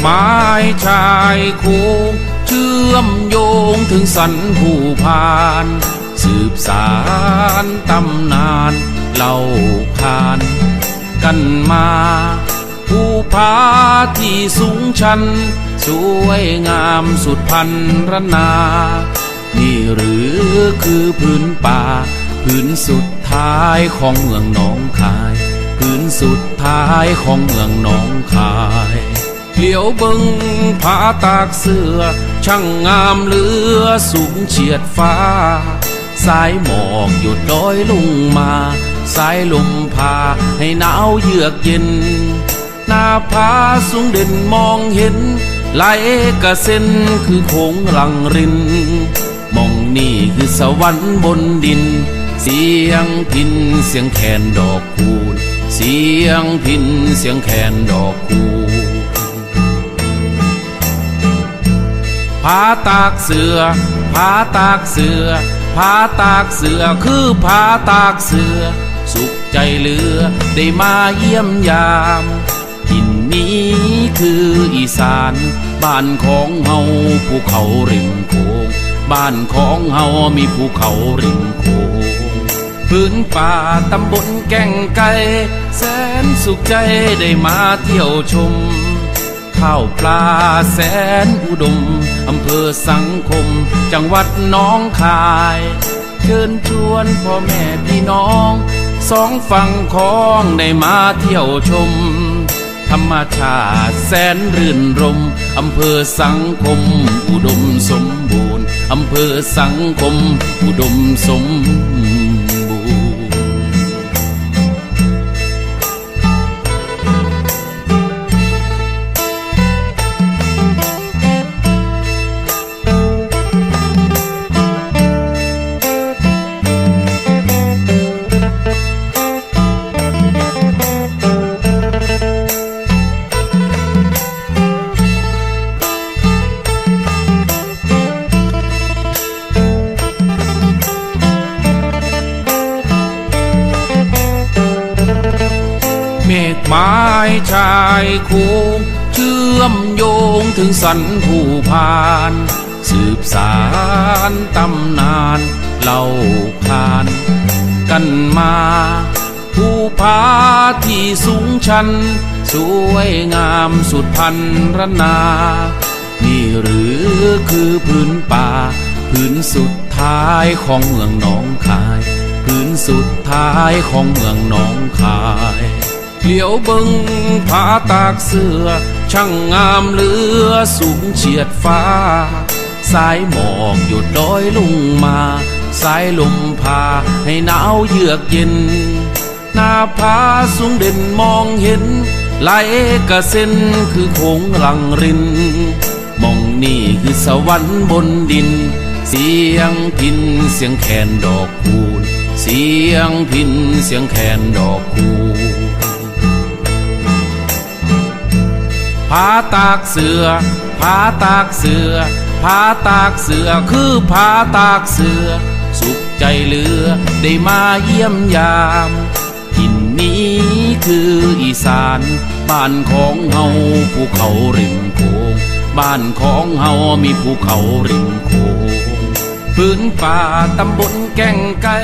ไม้ชายค้งเชื่อมโยงถึงสันผู้พาน สืบสารตำนานเล่าขานกันมาผู้พาที่สูงชัน สวยงามสุดพันรนา นี่หรือคือพื้นป่า พื้นสุดท้ายของเมืองหนองคาย พื้นสุดท้ายของเมืองหนองคาย เหลียวเบิงผาตากเสือ ช่างงามเหลือสูงเฉียดฟ้า สายหมอกหยุดดอยลงมา สายลมพาให้หนาวเยือกเย็น หน้าผาสูงเด่นมองเห็น ไหลกระเซ็นคือโขงหลังริน มองนี่คือสวรรค์บนดิน เสียงพินเสียงแคนดอกคูณเสียงพินเสียงแคนดอกคูณ ผาตากเสือผาตากเสือผาตากเสือคือผาตากเสือ สุขใจเหลือได้มาเยี่ยมยามทินนี้คืออีสาน บ้านของเฮาภูเขาริมโขงบ้านของเฮามีภูเขาริมโขงพื้นป่าตำบลแก่งไก่แสนสุขใจได้มาเที่ยวชม ข้าวปลาแสนอุดม อำเภอสังคม จังหวัดน้องคาย เชิญชวนพ่อแม่พี่น้อง สองฝั่งของได้มาเที่ยวชม ธรรมชาติแสนรื่นรม อำเภอสังคม อุดมสมบูรณ์ อำเภอสังคม อุดมสมบู ไม้ชายค้งเชื่อมโยงถึงสันผู้พาน สืบสารตำนานเล่าขาน กันมาผู้พาที่สูงชัน สวยงามสุดพันรนา นี่หรือคือพื้นป่า พื้นสุดท้ายของเมืองหนองคาย พื้นสุดท้ายของเมืองหนองคาย เหลียวเบิงผาตากเสือ ช่างงามเหลือสูงเฉียดฟ้า สายหมอกหยุดดอยลงมา สายลมพาให้หนาวเยือกเย็น หน้าผาสูงเด่นมองเห็น ไหลกระเซ็นคือโขงหลังริน มองนี่คือสวรรค์บนดิน เสียงพินเสียงแคนดอกคูณ เสียงพินเสียงแคนดอกคูณ ผาตากเสือผาตากเสือผาตากเสือคือผาตากเสือ สุขใจเหลือได้มาเยี่ยมยามทินนี้คืออีสาน บ้านของเฮาภูเขาริมโขงบ้านของเฮามีภูเขาริมโขงพื้นป่าตำบลแก่งไก่